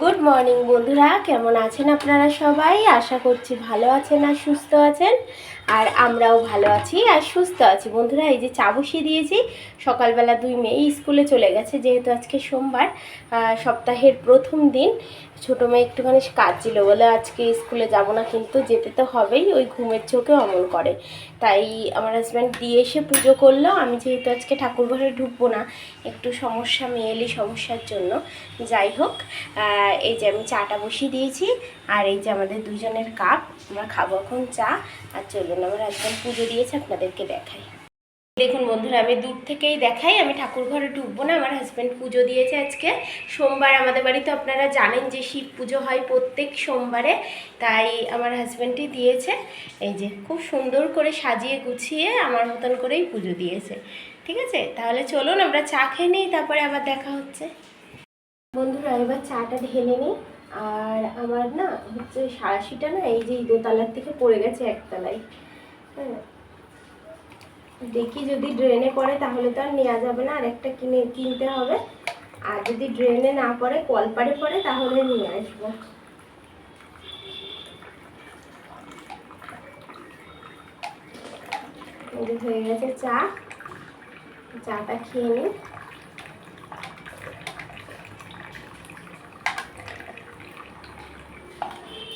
Good morning বন্ধুরা। কেমন আছেন আপনারা সবাই? আশা করছি ভালো আছেন আর সুস্থ আছেন। আর আমরাও ভালো আছি আর সুস্থ আছি। বন্ধুরা, এই যে চা বসিয়ে দিয়েছি। সকালবেলা দুই মেয়ে স্কুলে চলে গেছে, যেহেতু আজকে সোমবার সপ্তাহের প্রথম দিন। ছোটো মেয়ে একটুখানি কাজ ছিল বলে আজকে স্কুলে যাব না, কিন্তু যেতে তো হবেই, ওই ঘুমের চোখে অমল করে। তাই আমার হাজব্যান্ড দিয়ে এসে পুজো করল, আমি যেহেতু আজকে ঠাকুর ঘরে ঢুকবো না, একটু সমস্যা, মেয়েলি সমস্যার জন্য। যাই হোক এই যে আমি চাটা বসিয়ে দিয়েছি, আর এই যে আমাদের দুজনের কাপ আমরা খাব এখন চা। আর চলুন, আমার হাজব্যান্ড পুজো দিয়েছে, আপনাদেরকে দেখাই। দেখুন বন্ধুরা, আমি দূর থেকেই দেখাই, আমি ঠাকুর ঘরে ঢুকবো না, আমার হাজব্যান্ড পুজো দিয়েছে আজকে। সোমবার আমাদের বাড়িতে আপনারা জানেন যে শিব পুজো হয় প্রত্যেক সোমবারে, তাই আমার হাজব্যান্ডই দিয়েছে। এই যে, খুব সুন্দর করে সাজিয়ে গুছিয়ে আমার মতন করেই পুজো দিয়েছে। ঠিক আছে? তাহলে চলুন, আমরা চা খেয়ে নিই, তারপরে আবার দেখা হচ্ছে। বন্ধুরা, এবার চাটা ঢেলে নিই। আর আমার না হচ্ছে সারাশিটা না, এই যে দোতলার থেকে পড়ে গেছে একতলায়। হ্যাঁ। দেখি যদি ড্রেনে পড়ে তাহলে তো আর নেওয়া যাবে না, আরেকটা কিনে, কিনতে হবে। আর যদি ড্রেনে না পড়ে, কলপাড়ে পড়ে, তাহলে নিয়ে আসব। হয়ে গেছে চা। চাটা খেয়ে নিই।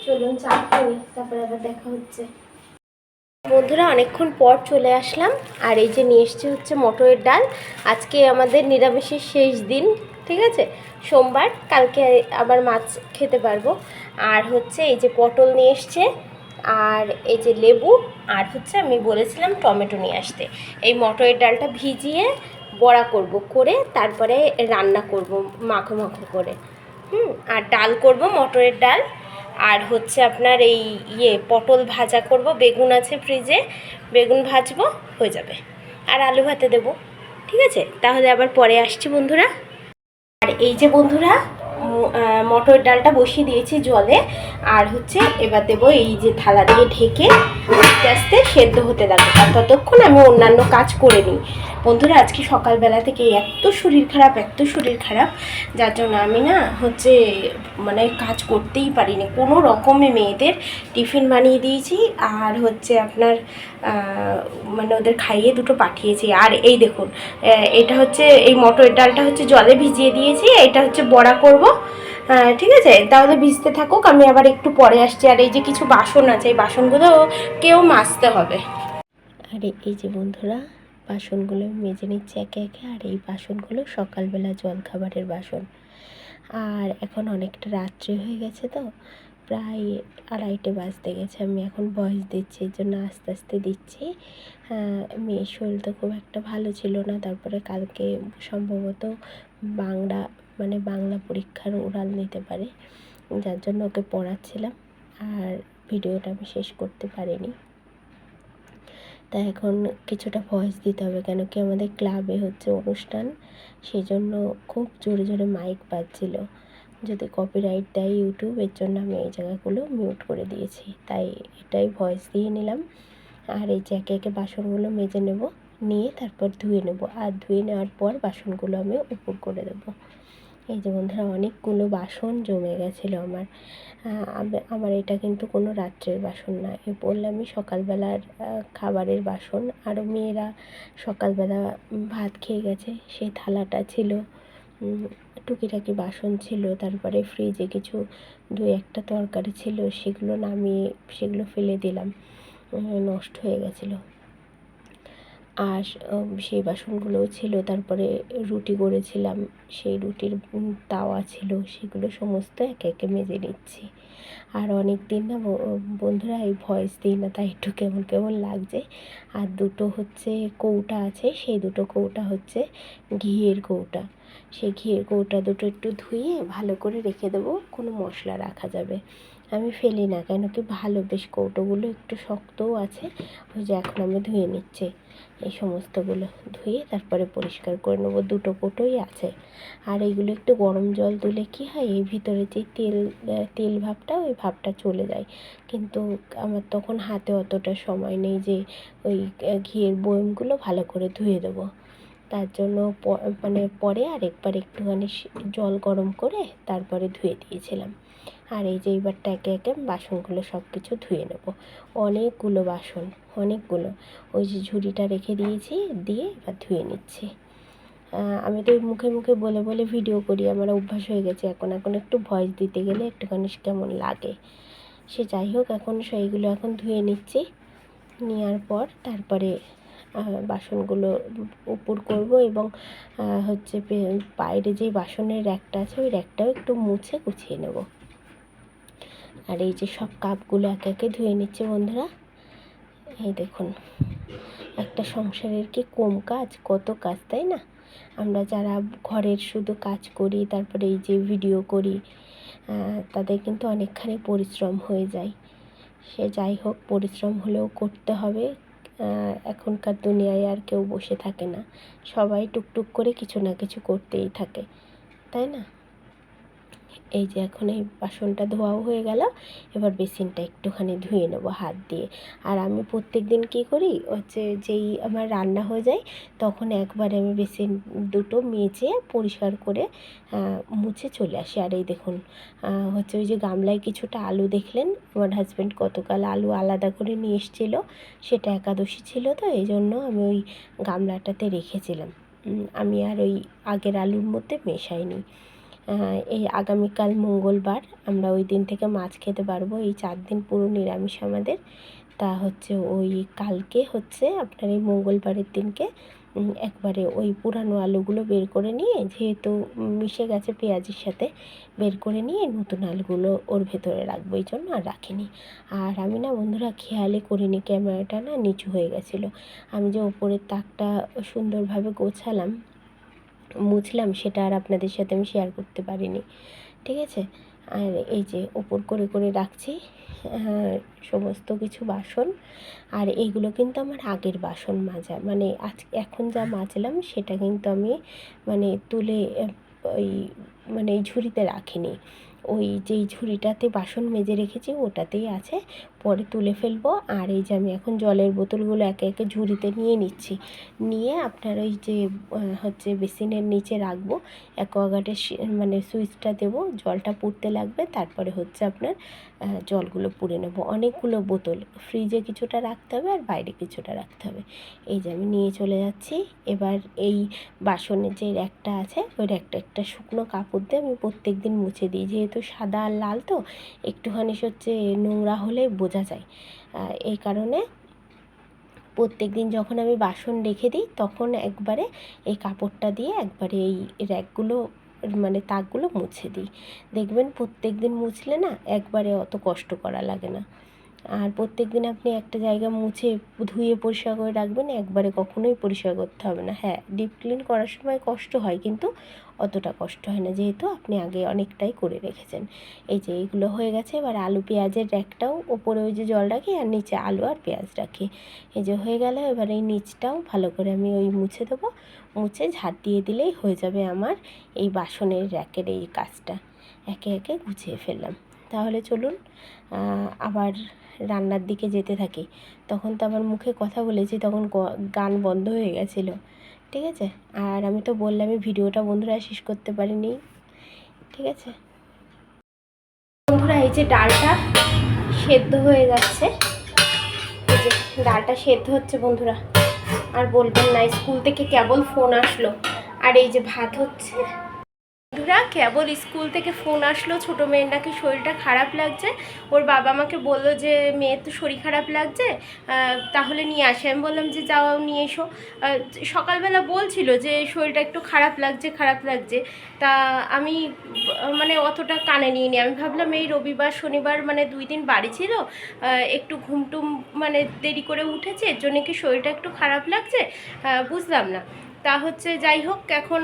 চলুন চা খেয়ে তারপরে আবার দেখা হচ্ছে। বন্ধুরা, অনেকক্ষণ পর চলে আসলাম। আর এই যে নিয়ে এসছে হচ্ছে মটরের ডাল। আজকে আমাদের নিরামিষের শেষ দিন, ঠিক আছে? সোমবার, কালকে আবার মাছ খেতে পারব। আর হচ্ছে এই যে পটল নিয়ে এসছে, আর এই যে লেবু, আর হচ্ছে আমি বলেছিলাম টমেটো নিয়ে আসতে। এই মটরের ডালটা ভিজিয়ে বড়া করব, করে তারপরে রান্না করব মাখো মাখো করে। হুম, আর ডাল করব মটরের ডাল। আর হচ্ছে আপনার এই ইয়ে পটল ভাজা করব, বেগুন আছে ফ্রিজে বেগুন ভাজব, হয়ে যাবে। আর আলু ভাতে দেবো, ঠিক আছে? তাহলে আবার পরে আসছি বন্ধুরা। আর এই যে বন্ধুরা মটর ডালটা বসিয়ে দিয়েছি জলে। আর হচ্ছে এবার দেবো এই যে থালা দিয়ে ঢেকে আস্তে আস্তে সেদ্ধ হতে লাগবে। আর ততক্ষণ আমি অন্যান্য কাজ করে নিই। বন্ধুরা, আজকে সকালবেলা থেকে এত শরীর খারাপ, এত শরীর খারাপ, যার জন্য আমি না হচ্ছে মানে কাজ করতেই পারিনি। কোনো রকমে মেয়েদের টিফিন বানিয়ে দিয়েছি আর হচ্ছে আপনার মানে ওদের খাইয়ে দুটো পাঠিয়েছি। আর এই দেখুন এটা হচ্ছে এই মটরের ডালটা হচ্ছে জলে ভিজিয়ে দিয়েছি, এটা হচ্ছে বড়া করব। ঠিক আছে? তাহলে ভিজতে থাকুক আমি আবার একটু পরে আসছি। আর এই যে কিছু বাসন আছে এই বাসনগুলো কেউ মাজতে হবে। আর এই যে বন্ধুরা বাসনগুলো মেজে নিচ্ছে একে একে আর এই বাসনগুলো সকালবেলা জলখাবারের বাসন। আর এখন অনেকটা রাত্রি হয়ে গেছে তো প্রায় আড়াইটে বাজতে গেছে। আমি এখন বয়স দিচ্ছি এর জন্য আস্তে আস্তে দিচ্ছি। হ্যাঁ, মেয়ের শরীর তো খুব একটা ভালো ছিল না তারপরে কালকে সম্ভবত বাংলা মানে বাংলা পরীক্ষার ওরাল নিতে পারে। যার জন্য ওকে পড়াচ্ছিলাম আর ভিডিওটা আমি শেষ করতে পারিনি। তা এখন কিছুটা ভয়েস দিতে হবে কেন কি আমাদের ক্লাবে হচ্ছে অনুষ্ঠান সেই জন্য খুব জোরে জোরে মাইক বাজছিল। যদি কপিরাইট দেয় ইউটিউব এর জন্য আমি এই জায়গাগুলো মিউট করে দিয়েছি। তাই এটাই ভয়েস দিয়ে নিলাম। আর এই যে একে একে বাসনগুলো মেজে নেব, নিয়ে তারপর ধুয়ে নেব। আর ধুয়ে নেওয়ার পর বাসনগুলো আমি উপর করে দেবো। এই যে বন্ধুরা, অনেকগুলো বাসন জমে গেছিল আমার। আমার এটা কিন্তু কোনো রাত্রের বাসন না। এ বললামই সকালবেলার খাবারের বাসন। আরও মেয়েরা সকালবেলা ভাত খেয়ে গেছে। সেই থালাটা ছিল টুকিটাকি বাসন ছিল। তারপরে ফ্রিজে কিছু দু একটা তরকারি ছিল। সেগুলো নামিয়ে, সেগুলো ফেলে দিলাম। নষ্ট হয়ে গেছিল। আর সেই বাসনগুলোও ছিল। তারপরে রুটি করেছিলাম সেই রুটির তাওয়া ছিল, সেগুলো সমস্ত একে একে মেজে নিচ্ছি। আর অনেক দিন না বন্ধুরা, এই ভয়েস দিই না, তাই একটু কেমন কেমন লাগছে। আর দুটো হচ্ছে কৌটা আছে, সেই দুটো কৌটা হচ্ছে ঘিয়ের কৌটা। সেই ঘিয়ের কৌটা দুটো একটু ধুয়ে ভালো করে রেখে দেবো, কোনো মশলা রাখা যাবে। আমি ফেলি না, কেন কি ভালো, বেশ কৌটোগুলো একটু শক্তও আছে, ওই যে এখন আমি ধুয়ে নিচ্ছি। এই সমস্তগুলো ধুয়ে তারপরে পরিষ্কার করে নেব, দুটো কোটোই আছে। আর এইগুলো একটু গরম জল দিলে কী হয়, এই ভিতরে যে তেল তেল ভাবটা, ওই ভাবটা চলে যায়। কিন্তু আমার তখন হাতে অতটা সময় নেই যে ওই ঘিয়ের বয়মগুলো ভালো করে ধুয়ে দেবো। তার জন্য মানে পরে আরেকবার একটুখানি সে- জল গরম করে তারপরে ধুয়ে দিয়েছিলাম। আর এই যে এইবারটা একে একে বাসনগুলো সব কিছু ধুয়ে নেব। অনেকগুলো বাসন, অনেকগুলো। ওই যে ঝুড়িটা রেখে দিয়েছি, দিয়ে এবার ধুয়ে নিচ্ছি। আমি তো মুখে মুখে বলে বলে ভিডিও করি, আমার অভ্যাস হয়ে গেছে। এখন এখন একটু ভয়েস দিতে গেলে একটুখানি কেমন লাগে। সে যাই হোক, এখন সেইগুলো এখন ধুয়ে নিচ্ছি। নেওয়ার পর তারপরে বাসনগুলো উপর করব এবং হচ্ছে বাইরে যে বাসনের র্যাকটা আছে ওই র্যাকটাও একটু মুছে গুছিয়ে নেব। আর এই যে সব কাপগুলো একে একে ধুয়ে নিচ্ছে বন্ধুরা, এই দেখুন, একটা সংসারের কি কম কাজ, কত কাজ, তাই না? আমরা যারা ঘরের শুধু কাজ করি, তারপরে এই যে ভিডিও করি তাদের কিন্তু অনেকখানি পরিশ্রম হয়ে যায়। সে যাই হোক, পরিশ্রম হলেও করতে হবে এখনকার দুনিয়ায় আর কেউ বসে থাকে না। সবাই টুকটুক করে কিছু না কিছু করতেই থাকে। তাই না? এই যে এখন এই বাসনটা ধোয়াও হয়ে গেল, এবার বেসিনটা একটুখানি ধুয়ে নেব হাত দিয়ে। আর আমি প্রত্যেক দিন কী করি, হচ্ছে যেই আমার রান্না হয়ে যায়, তখন একবারে আমি বেসিন দুটো মেজে পরিষ্কার করে মুছে চলে আসি। আর এই দেখুন হচ্ছে ওই যে গামলায় কিছুটা আলু দেখলেন, আমার হাজব্যান্ড গতকাল আলু আলাদা করে নিয়ে এসেছিল, সেটা একাদশী ছিল তো, এই জন্য আমি ওই গামলাটাতে রেখেছিলাম। আমি আর ওই আগের আলুর মধ্যে মেশাইনি। এই আগামীকাল মঙ্গলবার আমরা ওই দিন থেকে মাছ খেতে পারব। এই চার দিন পুরো নিরামিষ আমাদের। তা হচ্ছে ওই কালকে হচ্ছে আপনার এই মঙ্গলবারের দিনকে একবারে ওই পুরানো আলুগুলো বের করে নিয়ে, যেহেতু মিশে গেছে পেঁয়াজের সাথে, বের করে নিয়ে নতুন আলুগুলো ওর ভেতরে রাখব এই জন্য আর রাখিনি। আর আমি না বন্ধুরা খেয়ালই করিনি, ক্যামেরাটা না নিচু হয়ে গেছিল। আমি যে ওপরের তাকটা সুন্দরভাবে গোছালাম মুছলাম, সেটা আর আপনাদের সাথে আমি শেয়ার করতে পারিনি। ঠিক আছে? আর এই যে ওপর করে করে রাখছি সমস্ত কিছু বাসন, আর এইগুলো কিন্তু আমার আগের বাসন মাজা মানে আজ, এখন যা মাজলাম, সেটা কিন্তু আমি মানে তুলে ওই মানে ঝুড়িতে রাখিনি। ওই যেই ঝুড়িটাতে বাসন মেজে রেখেছি, ওটাতেই আছে। পরে তুলে ফেলব। আর এই যে আমি এখন জলের বোতলগুলো একে একে ঝুড়িতে নিয়ে নিচ্ছি। নিয়ে আপনার ওই যে হচ্ছে বেসিনের নিচে রাখব। অ্যাকোয়াগার্ডের মানে সুইচটা দেবো, জলটা পুড়তে লাগবে। তারপরে হচ্ছে আপনার জলগুলো পুড়ে নেব। অনেকগুলো বোতল। ফ্রিজে কিছুটা রাখতে হবে আর বাইরে কিছুটা রাখতে হবে। এই যে আমি নিয়ে চলে যাচ্ছি। এবার এই বাসনের যে র্যাকটা আছে, ওই র্যাকটা একটা শুকনো কাপড় দিয়ে আমি প্রত্যেক দিন মুছে দিই। যেহেতু সাদা আর লাল তো, একটুখানি হচ্ছে নোংরা হলে বোঝা যায়। এই কারণে প্রত্যেক দিন যখন আমি বাসন রেখে দিই, তখন একবারে এই কাপড়টা দিয়ে একবারে এই র্যাকগুলো মানে তাকগুলো মুছে দিই। দেখবেন প্রত্যেক দিন মুছলে না একবারে অত কষ্ট করা লাগে না। আর প্রত্যেক দিন আপনি একটা জায়গা মুছে ধুয়ে পরিষ্কার করে রাখবেন, একবারে কখনোই পরিষ্কার করতে হবে না। হ্যাঁ ডিপ ক্লিন করার সময় কষ্ট হয়, কিন্তু অতটা কষ্ট হয় না, যেহেতু আপনি আগে অনেকটাই করে রেখেছেন। এই যে এইগুলো হয়ে গেছে, এবার আলু পেঁয়াজের র্যাকটাও ওপরে ওই যে জল রাখি আর নিচে আলু আর পেঁয়াজ রাখি। এই যে হয়ে গেল, এবার এই নিচটাও ভালো করে আমি ওই মুছে দেবো। মুছে ঝাড় দিয়ে দিলেই হয়ে যাবে আমার এই বাসনের র্যাকের এই কাজটা। একে একে গুছিয়ে ফেললাম। তাহলে চলুন আবার রান্নার দিকে যেতে থাকি। তখন তো আমার মুখে কথা বলেছি, তখন গান বন্ধ হয়ে গেছিল। ঠিক আছে? আর আমি তো বললামই ভিডিওটা বন্ধুরা শেষ করতে পারিনি। ঠিক আছে? বন্ধুরা, এই যে ডালটা সেদ্ধ হয়ে যাচ্ছে। এই যে ডালটা সেদ্ধ হচ্ছে বন্ধুরা। আর বলবেন না, স্কুল থেকে কেবল ফোন আসলো। আর এই যে ভাত হচ্ছে বন্ধুরা, কেবল স্কুল থেকে ফোন আসলো, ছোটো মেয়ের নাকি শরীরটা খারাপ লাগছে। ওর বাবা আমাকে বলল যে, মেয়ের তো শরীর খারাপ লাগছে তাহলে নিয়ে আসে। আমি বললাম যে, যাও, নিয়ে এসো। সকালবেলা বলছিল যে, শরীরটা একটু খারাপ লাগছে খারাপ লাগছে। তা আমি মানে অতটা কানে নিয়ে নি আমি ভাবলাম, এই রবিবার, শনিবার মানে দুই দিন বাড়ি ছিল একটু ঘুমটুম মানে দেরি করে উঠেছে, এর জন্য কি শরীরটা একটু খারাপ লাগছে? বুঝলাম না। তা হচ্ছে, যাই হোক, এখন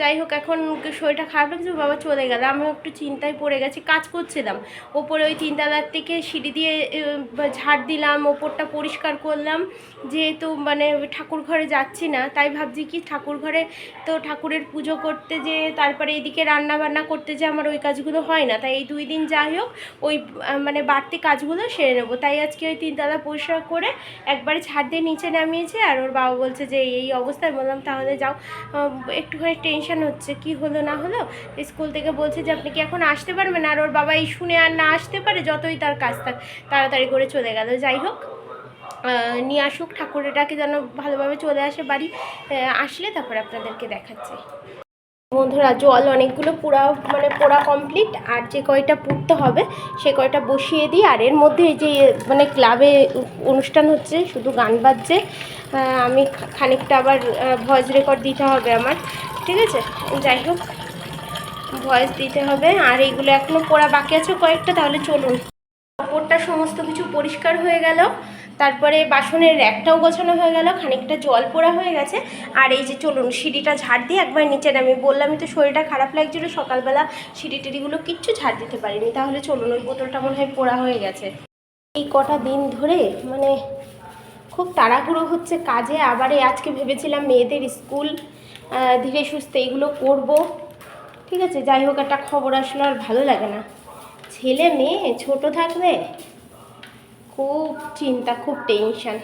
যাই হোক, এখন শরীরটা খারাপ লাগছে বাবা চলে গেল। আমিও একটু চিন্তায় পড়ে গেছি, কাজ করছিলাম। ওপরে ওই তিনতলার থেকে সিঁড়ি দিয়ে ঝাড় দিলাম, ওপরটা পরিষ্কার করলাম। যেহেতু মানে ঠাকুর ঘরে যাচ্ছি না, তাই ভাবছি কি ঠাকুর ঘরে তো ঠাকুরের পুজো করতে যে, তারপরে এদিকে রান্না বান্না করতে যে আমার ওই কাজগুলো হয় না। তাই এই দুই দিন যাই হোক, ওই মানে বাড়তি কাজগুলো সেরে নেব। তাই আজকে ওই তিনতলা পরিষ্কার করে একবারে ছাদ দিয়ে নিচে নামিয়েছে, আর ওর বাবা বলছে যে, এই অবস্থায় বললাম, তাহলে যাও। একটুখানি টেনশন হচ্ছে, কি হলো, না হলো স্কুল থেকে বলছে যে আপনি কি এখন আসতে পারবেন? আর ওর বাবা এই শুনে আর না আসতে পারে, যতই তার কাজ থাক, তাড়াতাড়ি করে চলে গেল। যাই হোক নিয়ে আসুক ঠাকুরেটাকে যেন ভালোভাবে চলে আসে বাড়ি। আসলে তারপর আপনাদেরকে দেখাচ্ছে। বন্ধুরা, জল অনেকগুলো পোড়া মানে পোড়া কমপ্লিট আর যে কয়টা পুড়তে হবে, সে কয়টা বসিয়ে দিই। আর এর মধ্যে যে মানে ক্লাবে অনুষ্ঠান হচ্ছে, শুধু গান বাজছে। আমি খানিকটা আবার ভয়েস রেকর্ড দিতে হবে আমার। ঠিক আছে? যাই হোক ভয়েস দিতে হবে। আর এইগুলো এখনও পোড়া বাকি আছে কয়েকটা, তাহলে চলুন। কাপড়টা সমস্ত কিছু পরিষ্কার হয়ে গেল। তারপরে বাসনের র্যাকটাও গোছানো হয়ে গেল, খানিকটা জল পোড়া হয়ে গেছে। আর এই যে চলুন, সিঁড়িটা ঝাড় দিয়ে একবার নিচে নামি। বললামই তো শরীরটা খারাপ লাগছিল, সকালবেলা সিঁড়ি টিড়িগুলো কিচ্ছু ঝাড় দিতে পারিনি। তাহলে চলুন, ওই বোতলটা মনে হয় পোড়া হয়ে গেছে। এই কটা দিন ধরে মানে খুব তাড়াহুড়ো হচ্ছে কাজে। আবার আজকে ভেবেছিলাম মেয়েদের স্কুল ধীরে সুস্থে এগুলো করব। ঠিক আছে, যাই হোক, একটা খবর আসলে আর ভালো লাগে না। ছেলে মেয়ে, ছোট থাকলে খুব চিন্তা, খুব টেনশান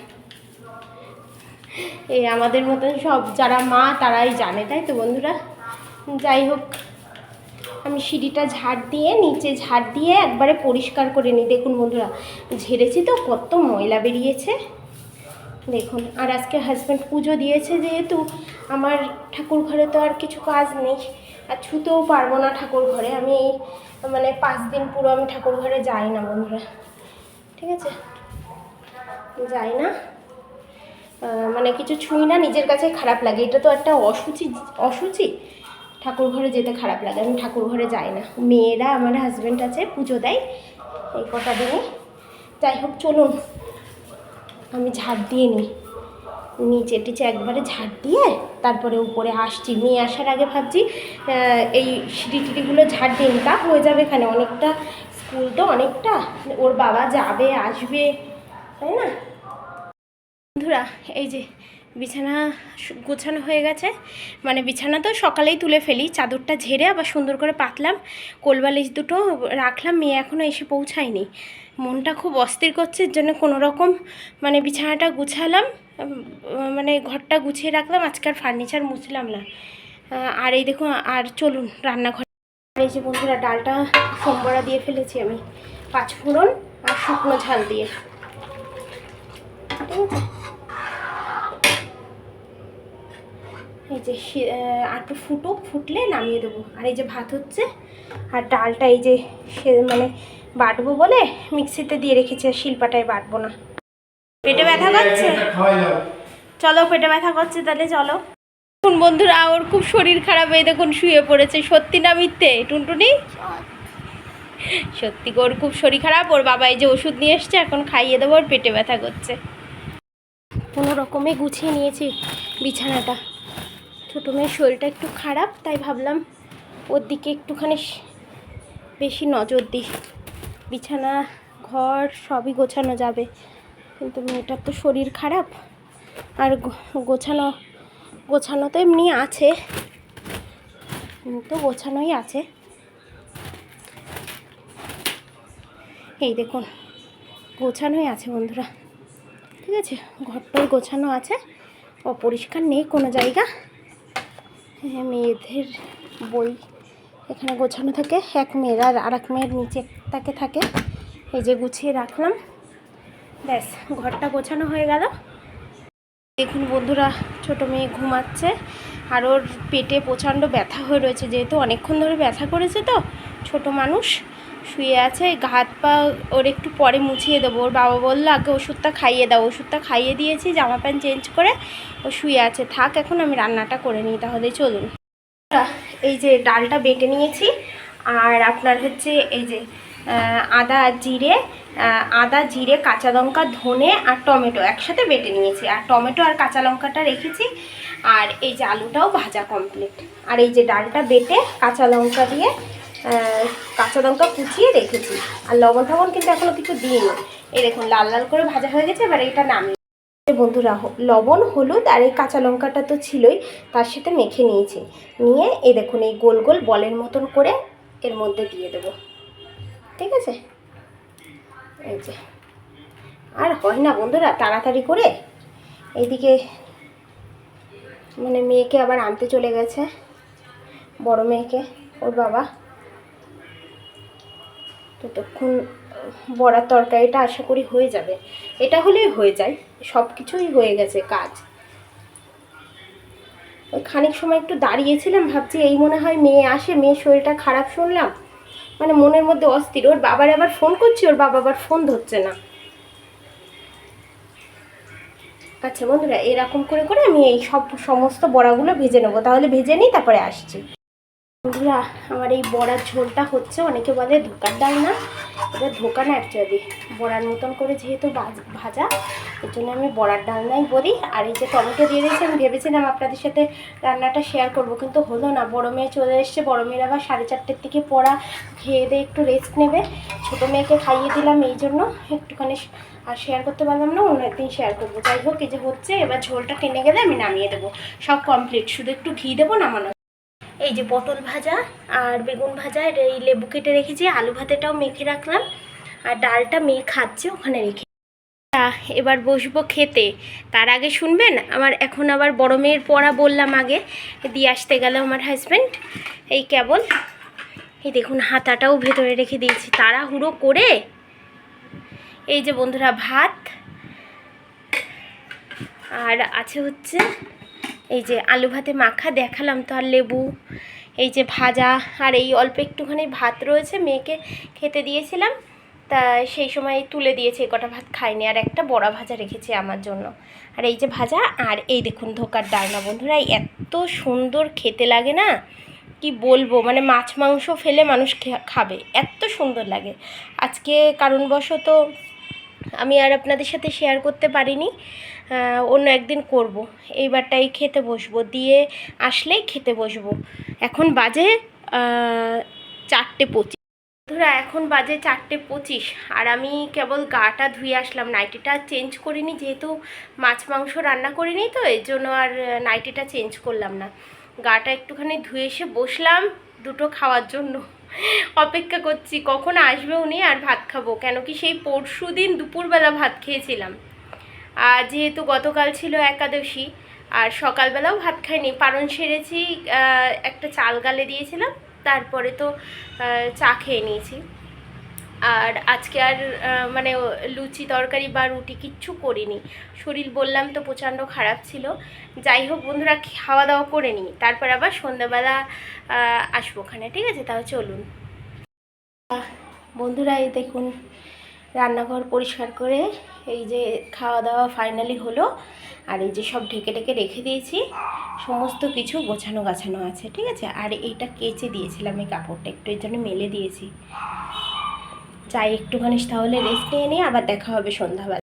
এই আমাদের মতন সব যারা মা, তারাই জানে, তাই তো বন্ধুরা? যাই হোক, আমি সিঁড়িটা ঝাড় দিয়ে, নিচে ঝাড় দিয়ে একবারে পরিষ্কার করে নিই। দেখুন বন্ধুরা, ঝেড়েছি তো, কত ময়লা বেরিয়েছে। দেখুন, আর আজকে হাজব্যান্ড পুজো দিয়েছে যেহেতু, আমার ঠাকুর ঘরে তো আর কিছু কাজ নেই, আর ছুতেও পারব না ঠাকুর ঘরে আমি মানে পাঁচ দিন পুরো আমি ঠাকুর ঘরে যাই না বন্ধুরা, ঠিক আছে? যাই না? মানে কিছু ছুঁই না, নিজের কাছে খারাপ লাগে, এটা তো একটা অসুচি অসুচি। ঠাকুর ঘরে যেতে খারাপ লাগে, আমি ঠাকুর ঘরে যাই না। মেয়েরা, আমার হাজব্যান্ড আছে, পুজো দেয় এই কটা দিনে যাই হোক, চলুন। আমি ঝাড় দিয়ে নিই। নিচে টিচে একবারে ঝাড় দিয়ে তারপরে উপরে আসছি। নিয়ে আসার আগে ভাবছি এই সিঁড়ি টিড়িগুলো ঝাড় দিন তা হয়ে যাবে এখানে অনেকটা স্কুল তো, অনেকটা। ওর বাবা যাবে, আসবে, তাই না? বন্ধুরা, এই যে বিছানা গোছানো হয়ে গেছে। মানে বিছানা তো সকালেই তুলে ফেলি, চাদরটা ঝেড়ে আবার সুন্দর করে পাতলাম, কোলবালিশ দুটো রাখলাম, মেয়ে এখনও এসে পৌঁছায়নি। মনটা খুব অস্থির করছে, এর জন্য কোনো রকম মানে বিছানাটা গুছালাম মানে ঘরটা গুছিয়ে রাখলাম আজকাল ফার্নিচার মুছলাম না। আর এই দেখুন, আর চলুন রান্নাঘর। এই যে বন্ধুরা, ডালটা সোমবড়া দিয়ে ফেলেছি আমি। পাঁচ ফোড়ন আর শুকনো ঝাল দিয়ে। ঠিক আছে এই যে সে- আহ, ফুটো ফুটলে নামিয়ে দেবো। আর এই যে ভাত হচ্ছে আর ডালটা এই যে সে মানে বাটবো বলে মিক্সিতে দিয়ে রেখেছি আর শিলপাটায় বাটবো না। পেটে ব্যথা করছে? চলো পেটে ব্যথা করছে তাহলে চলো। দেখুন বন্ধুরা ওর খুব শরীর খারাপ এই দেখুন শুয়ে পড়েছে। সত্যি না মিথ্যে টুনটুনি? সত্যি। ওর খুব শরীর খারাপ। ওর বাবা এই যে ওষুধ নিয়ে এসছে এখন খাইয়ে দেবো ওর পেটে ব্যথা করছে। কোনো রকমে গুছিয়ে নিয়েছি বিছানাটা। ছোটো মেয়ের শরীরটা একটু খারাপ, তাই ভাবলাম ওর দিকে একটুখানি বেশি নজর দিই। বিছানা, ঘর সবই গোছানো যাবে। কিন্তু মেয়েটার তো শরীর খারাপ। আর গোছানো গোছানো তো এমনি আছে। তো গোছানোই আছে। এই দেখুন, গোছানোই আছে বন্ধুরা। ঠিক আছে, ঘরটাই গোছানো আছে। অপরিষ্কার নেই কোনো জায়গা। মেয়েদের বই এখানে গোছানো থাকে। এক মেয়ের আর আর এক মেয়ের নিচে তাকে থাকে। এই যে গুছিয়ে রাখলাম। ব্যাস, ঘরটা গোছানো হয়ে গেল। দেখুন বন্ধুরা, ছোট মেয়ে ঘুমাচ্ছে। আর ওর পেটে প্রচণ্ড ব্যথা হয়ে রয়েছে, যেহেতু অনেকক্ষণ ধরে ব্যথা করেছে তো, ছোট মানুষ। শুয়ে আছে হাত পা ওর একটু পরে মুছিয়ে দেবো। ওর বাবা বলল, আগে ওষুধটা খাইয়ে দাও। ওষুধটা খাইয়ে দিয়েছি, জামা প্যান্ট চেঞ্জ করে ও শুয়ে আছে। থাক, এখন আমি রান্নাটা করে নিই, তাহলে চলুন। এই যে ডালটা বেটে নিয়েছি, আর আপনার হচ্ছে এই যে আদা, জিরে আদা, জিরে, কাঁচা লঙ্কা, ধনে আর টমেটো একসাথে বেটে নিয়েছি। আর টমেটো আর কাঁচা লঙ্কাটা রেখেছি, আর এই যে আলুটাও ভাজা কমপ্লিট আর এই যে ডালটা বেটে কাঁচা লঙ্কা দিয়ে কাঁচা লঙ্কা কুচিয়ে রেখেছি। আর লবণ টবণ কিন্তু এখনও কিছু দিইনি। এই দেখুন, লাল লাল করে ভাজা হয়ে গেছে, এবার এটা নামিয়ে বন্ধুরা লবণ, হলুদ আর এই কাঁচা লঙ্কাটা তো ছিলই, তার সাথে মেখে নিয়েছি। নিয়ে এই দেখুন, এই গোল গোল বলের মতন করে এর মধ্যে দিয়ে দেবো। ঠিক আছে? এই যে। আর হয় না বন্ধুরা, তাড়াতাড়ি করে এইদিকে মানে মেয়েকে আবার আনতে চলে গেছে, বড় মেয়েকে, ওর বাবা। ততক্ষণ বড়ার তরকারিটা আশা করি হয়ে যাবে। এটা হলেই হয়ে যায় সব কিছুই হয়ে গেছে কাজ। ওই খানিক সময় একটু দাঁড়িয়েছিলাম, ভাবছি এই মনে হয় মেয়ে আসে, মেয়ের শরীরটা খারাপ শুনলাম। মানে মনের মধ্যে অস্থির, ওর বাবার আবার ফোন করছি, ওর বাবা আবার ফোন ধরছে না। আচ্ছা বন্ধুরা, এরকম করে করে আমি এই সব সমস্ত বড়াগুলো ভেজে নেব। তাহলে ভেজে নিই, তারপরে আসছি। বন্ধুরা, আমার এই বড়ার ঝোলটা হচ্ছে, অনেকে বলে ধোকার ডাল না, এটা ধোকা না অ্যাকচুয়ালি বড়ার মতন করে যেহেতু ভাজ- এর জন্য আমি বড়ার ডাল নাই বলি। আর এই যে টমেটো দিয়ে দিয়েছি, আমি ভেবেছিলাম আপনাদের সাথে রান্নাটা শেয়ার করব, কিন্তু হলো না। বড় মেয়ে চলে এসছে, বড় মেয়ের আবার সাড়ে চারটের থেকে পড়া, খেয়ে দিয়ে একটু রেস্ট নেবে। ছোটো মেয়েকে খাইয়ে দিলাম এই জন্য। একটুখানি আর শেয়ার করতে পারলাম না, অন্য একদিন শেয়ার করব। যাই হোক, এই যে হচ্ছে, এবার ঝোলটা টেনে গেলে আমি নামিয়ে দেবো। সব কমপ্লিট শুধু একটু ঘি দেবো, নামানো এই যে পটল ভাজা আর বেগুন ভাজা এই লেবু কেটে রেখেছি, আলু ভাতেটাও মেখে রাখলাম, আর ডালটা মেয়ে খাচ্ছে, ওখানে রেখে। এবার বসবো খেতে। তার আগে শুনবেন, আমার এখন আবার বড় মেয়ের পড়া বললাম আগে, দিয়ে আসতে গেল আমার হাজব্যান্ড এই কেবল, এই দেখুন হাতাটাও ভেতরে রেখে দিয়েছি, তাড়াহুড়ো করে। এই যে বন্ধুরা, ভাত। আর আছে হচ্ছে এই যে আলু ভাতে মাখা দেখালাম তো, আর লেবু, এই যে ভাজা, আর এই অল্প একটুখানি ভাত রয়েছে, মেয়েকে খেতে দিয়েছিলাম। তা সেই সময় তুলে দিয়েছে কটা ভাত খাইনি, আর একটা বড়া ভাজা রেখেছি আমার জন্য। আর এই যে ভাজা, আর এই দেখুন ধোকার ডালনা, বন্ধুরা এত সুন্দর খেতে লাগে না? কি বলব মানে মাছ মাংস ফেলে মানুষ খাবে, এত সুন্দর লাগে। আজকে কারণবশত আমি আর আপনাদের সাথে শেয়ার করতে পারিনি অন্য একদিন করব। এইবারটাই খেতে বসবো, দিয়ে আসলেই খেতে বসবো। এখন বাজে চারটে পঁচিশ। বন্ধুরা, এখন বাজে চারটে পঁচিশ, আর আমি কেবল গাটা ধুয়ে আসলাম। নাইটিটা চেঞ্জ করিনি, যেহেতু মাছ মাংস রান্না করিনি তো, এর জন্য আর নাইটিটা চেঞ্জ করলাম না। গাটা একটুখানি ধুয়ে এসে বসলাম, দুটো খাওয়ার জন্য। অপেক্ষা করছি, কখন আসবে উনি আর ভাত খাব? কেন কি সেই পরশু দিন দুপুরবেলা ভাত খেয়েছিলাম। আর যেহেতু গতকাল ছিল একাদশী, আর সকালবেলাও ভাত খাইনি, পারণ সেরেছি একটা চাল গালে দিয়েছিলাম, তারপরে তো চা খেয়ে নিয়েছি। আর আজকে আর মানে লুচি তরকারি বা রুটি কিচ্ছু করিনি। শরীর বললাম তো প্রচণ্ড খারাপ ছিল। যাই হোক বন্ধুরা খাওয়া দাওয়া করে নিই। তারপর আবার সন্ধ্যাবেলা আসব ওখানে, ঠিক আছে? তাহলে চলুন। বন্ধুরা, এই দেখুন, রান্নাঘর পরিষ্কার করে এই যে খাওয়া দাওয়া ফাইনালি হলো। আর এই যে সব ঢেকে ঢেকে রেখে দিয়েছি। সমস্ত কিছু গোছানো গাছানো আছে, ঠিক আছে? আর এইটা কেচে দিয়েছিলাম এই কাপড়টা, একটু এর জন্য মেলে দিয়েছি। যাই একটুখানি তাহলে রেস্ট নিয়ে নিয়ে আবার দেখা হবে সন্ধ্যাবেলা।